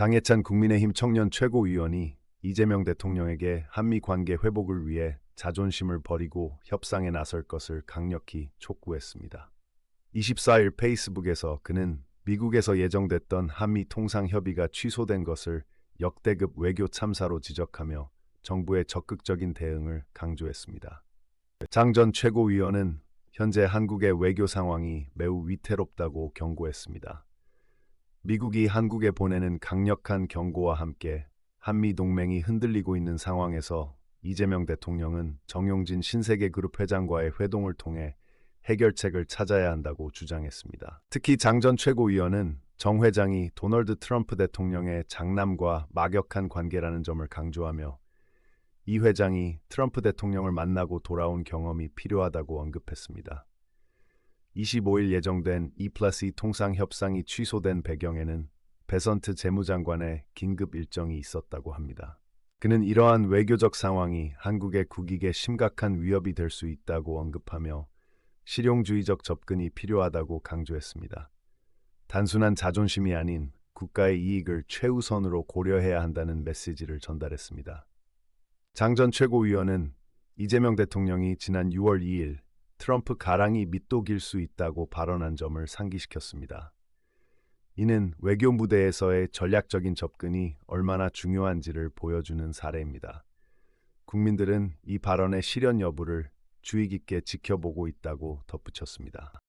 장해찬 국민의힘 청년 최고위원이 이재명 대통령에게 한미 관계 회복을 위해 자존심을 버리고 협상에 나설 것을 강력히 촉구했습니다. 24일 페이스북에서 그는 미국에서 예정됐던 한미 통상 협의가 취소된 것을 역대급 외교 참사로 지적하며 정부의 적극적인 대응을 강조했습니다. 장 전 최고위원은 현재 한국의 외교 상황이 매우 위태롭다고 경고했습니다. 미국이 한국에 보내는 강력한 경고와 함께 한미 동맹이 흔들리고 있는 상황에서 이재명 대통령은 정용진 신세계 그룹 회장과의 회동을 통해 해결책을 찾아야 한다고 주장했습니다. 특히 장 전 최고위원은 정 회장이 도널드 트럼프 대통령의 장남과 막역한 관계라는 점을 강조하며 이 회장이 트럼프 대통령을 만나고 돌아온 경험이 필요하다고 언급했습니다. 25일 예정된 2 플러스 2 통상 협상이 취소된 배경에는 베선트 재무장관의 긴급 일정이 있었다고 합니다. 그는 이러한 외교적 상황이 한국의 국익에 심각한 위협이 될 수 있다고 언급하며 실용주의적 접근이 필요하다고 강조했습니다. 단순한 자존심이 아닌 국가의 이익을 최우선으로 고려해야 한다는 메시지를 전달했습니다. 장전 최고위원은 이재명 대통령이 지난 6월 2일 트럼프 가랑이 밑독일 수 있다고 발언한 점을 상기시켰습니다. 이는 외교 무대에서의 전략적인 접근이 얼마나 중요한지를 보여주는 사례입니다. 국민들은 이 발언의 실현 여부를 주의 깊게 지켜보고 있다고 덧붙였습니다.